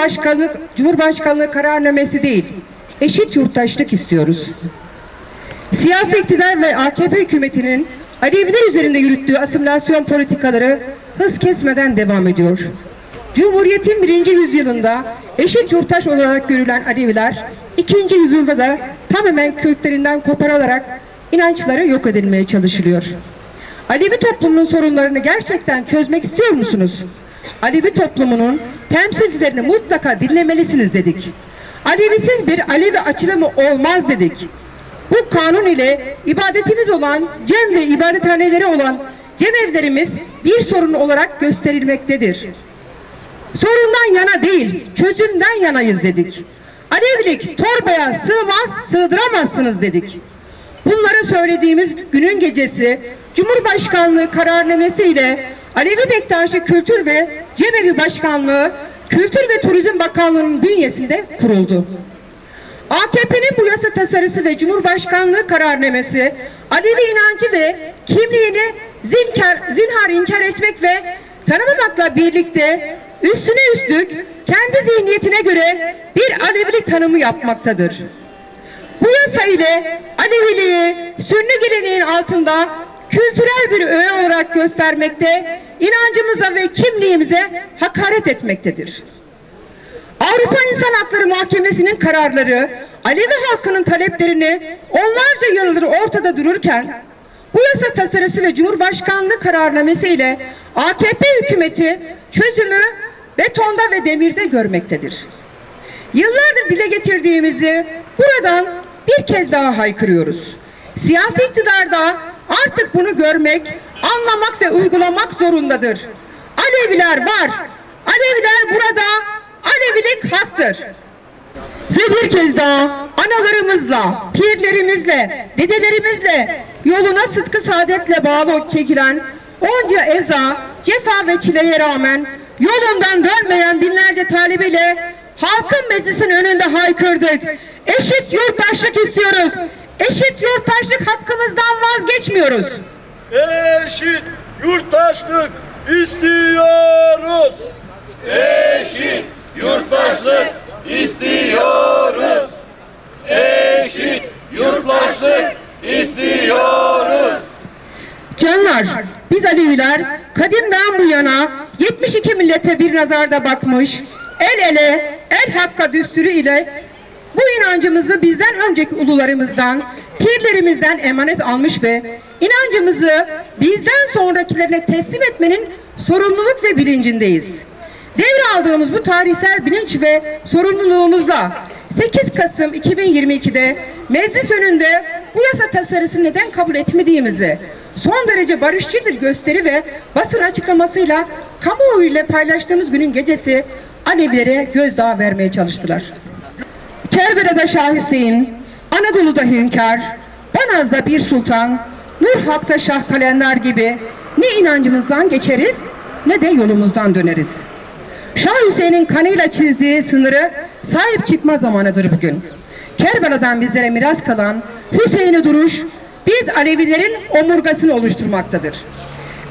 Cumhurbaşkanlığı, Cumhurbaşkanlığı kararnamesi değil, eşit yurttaşlık istiyoruz. Siyasi iktidar ve AKP hükümetinin Aleviler üzerinde yürüttüğü asimilasyon politikaları hız kesmeden devam ediyor. Cumhuriyetin birinci yüzyılında eşit yurttaş olarak görülen Aleviler, ikinci yüzyılda da tamamen köklerinden koparılarak inançları yok edilmeye çalışılıyor. Alevi toplumunun sorunlarını gerçekten çözmek istiyor musunuz? Alevi toplumunun temsilcilerini mutlaka dinlemelisiniz dedik. Alevisiz bir Alevi açılımı olmaz dedik. Bu kanun ile ibadetimiz olan cem ve ibadethaneleri olan cemevlerimiz bir sorun olarak gösterilmektedir. Sorundan yana değil, çözümden yanayız dedik. Alevilik torbaya sığmaz, sığdıramazsınız dedik. Bunları söylediğimiz günün gecesi Cumhurbaşkanlığı kararnamesi ile Alevi Bektaşi Kültür ve Cemevi Başkanlığı Kültür ve Turizm Bakanlığı'nın bünyesinde kuruldu. AKP'nin bu yasa tasarısı ve Cumhurbaşkanlığı kararnamesi Alevi inancı ve kimliğini zinkar, zinhar inkar etmek ve tanımamakla birlikte üstüne üstlük kendi zihniyetine göre bir Alevilik tanımı yapmaktadır. Bu yasa ile Aleviliği sünni geleneğin altında kültürel bir öğe olarak göstermekte, inancımıza ve kimliğimize hakaret etmektedir. Avrupa İnsan Hakları Mahkemesi'nin kararları Alevi halkının taleplerini onlarca yıldır ortada dururken bu yasa tasarısı ve Cumhurbaşkanlığı kararnamesi ile AKP hükümeti çözümü betonda ve demirde görmektedir. Yıllardır dile getirdiğimizi buradan bir kez daha haykırıyoruz. Siyasi iktidarda artık bunu görmek, anlamak ve uygulamak zorundadır. Aleviler var. Aleviler burada. Alevilik haktır. Ve bir kez daha analarımızla, pirlerimizle, dedelerimizle yoluna sıtkı saadetle bağlı çekilen onca eza, cefa ve çileye rağmen yolundan dönmeyen binlerce talebiyle halkın meclisin önünde haykırdık. Eşit yurttaşlık istiyoruz. Eşit yurttaşlık hakkımızdan vazgeçmiyoruz. Eşit yurttaşlık istiyoruz. Eşit yurttaşlık istiyoruz. Eşit yurttaşlık istiyoruz. Canlar, biz Aleviler kadimden bu yana 72 millete bir nazarda bakmış, el ele, el hakka düsturu ile bu inancımızı bizden önceki ulularımızdan, pirlerimizden emanet almış ve inancımızı bizden sonrakilerine teslim etmenin sorumluluk ve bilincindeyiz. Devraldığımız bu tarihsel bilinç ve sorumluluğumuzla 8 Kasım 2022'de meclis önünde bu yasa tasarısını neden kabul etmediğimizi son derece barışçıl bir gösteri ve basın açıklamasıyla kamuoyuyla paylaştığımız günün gecesi Alevilere gözdağı vermeye çalıştılar. Kerbela'da Şah Hüseyin, Anadolu'da Hünkar, Banaz'da bir sultan, Nur Hak'ta Şah Kalender gibi ne inancımızdan geçeriz ne de yolumuzdan döneriz. Şah Hüseyin'in kanıyla çizdiği sınırı sahip çıkma zamanıdır bugün. Kerbela'dan bizlere miras kalan Hüseyin'i duruş biz Alevilerin omurgasını oluşturmaktadır.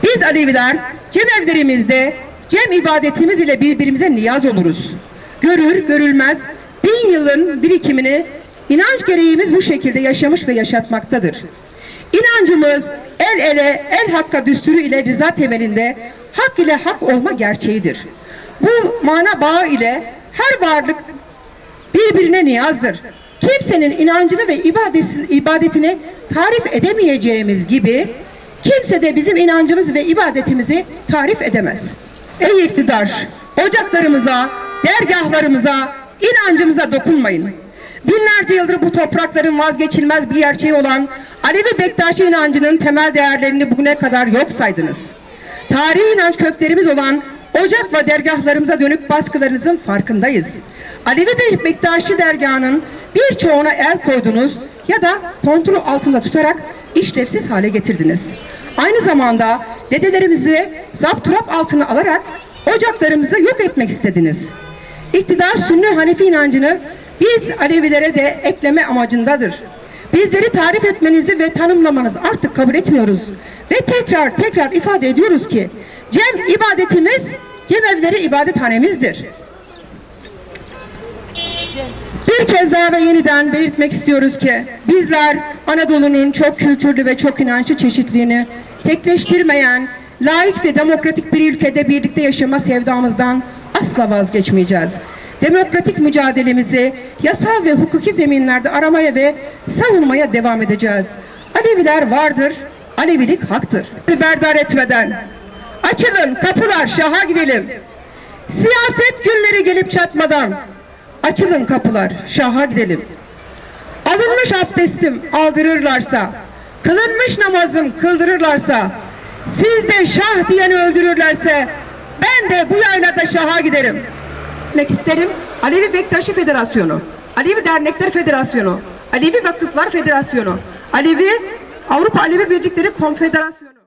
Biz Aleviler cemevlerimizde cem ibadetimiz ile birbirimize niyaz oluruz. Görür görülmez bin yılın birikimini inanç gereğimiz bu şekilde yaşamış ve yaşatmaktadır. İnancımız el ele el hakka düsturu ile rıza temelinde hak ile hak olma gerçeğidir. Bu mana bağı ile her varlık birbirine niyazdır. Kimsenin inancını ve ibadetini, tarif edemeyeceğimiz gibi kimse de bizim inancımız ve ibadetimizi tarif edemez. Ey iktidar, ocaklarımıza, dergahlarımıza, inancımıza dokunmayın. Binlerce yıldır bu toprakların vazgeçilmez bir gerçeği olan Alevi Bektaşi inancının temel değerlerini bugüne kadar yok saydınız. Tarihi inanç köklerimiz olan ocak ve dergahlarımıza dönük baskılarınızın farkındayız. Alevi Bektaşi dergahının birçoğuna el koydunuz ya da kontrol altında tutarak işlevsiz hale getirdiniz. Aynı zamanda dedelerimizi zapturap altına alarak ocaklarımızı yok etmek istediniz. İktidar Sünni Hanefi inancını biz Alevilere de ekleme amacındadır. Bizleri tarif etmenizi ve tanımlamanızı artık kabul etmiyoruz. Ve tekrar tekrar ifade ediyoruz ki Cem ibadetimiz cemevleri ibadethanemizdir. Bir kez daha ve yeniden belirtmek istiyoruz ki bizler Anadolu'nun çok kültürlü ve çok inançlı çeşitliliğini tekleştirmeyen, laik ve demokratik bir ülkede birlikte yaşama sevdamızdan asla vazgeçmeyeceğiz. Demokratik mücadelemizi yasal ve hukuki zeminlerde aramaya ve savunmaya devam edeceğiz. Aleviler vardır, Alevilik haktır. Berdar etmeden açılın kapılar şaha gidelim. Siyaset günleri gelip çatmadan açılın kapılar şaha gidelim. Alınmış abdestim aldırırlarsa, kılınmış namazım kıldırırlarsa, siz de şah diyeni öldürürlerse ben de bu yaylada şaha giderim. Demek isterim Alevi Bektaşi Federasyonu, Alevi Dernekler Federasyonu, Alevi Vakıflar Federasyonu, Alevi Avrupa Alevi Birlikleri Konfederasyonu.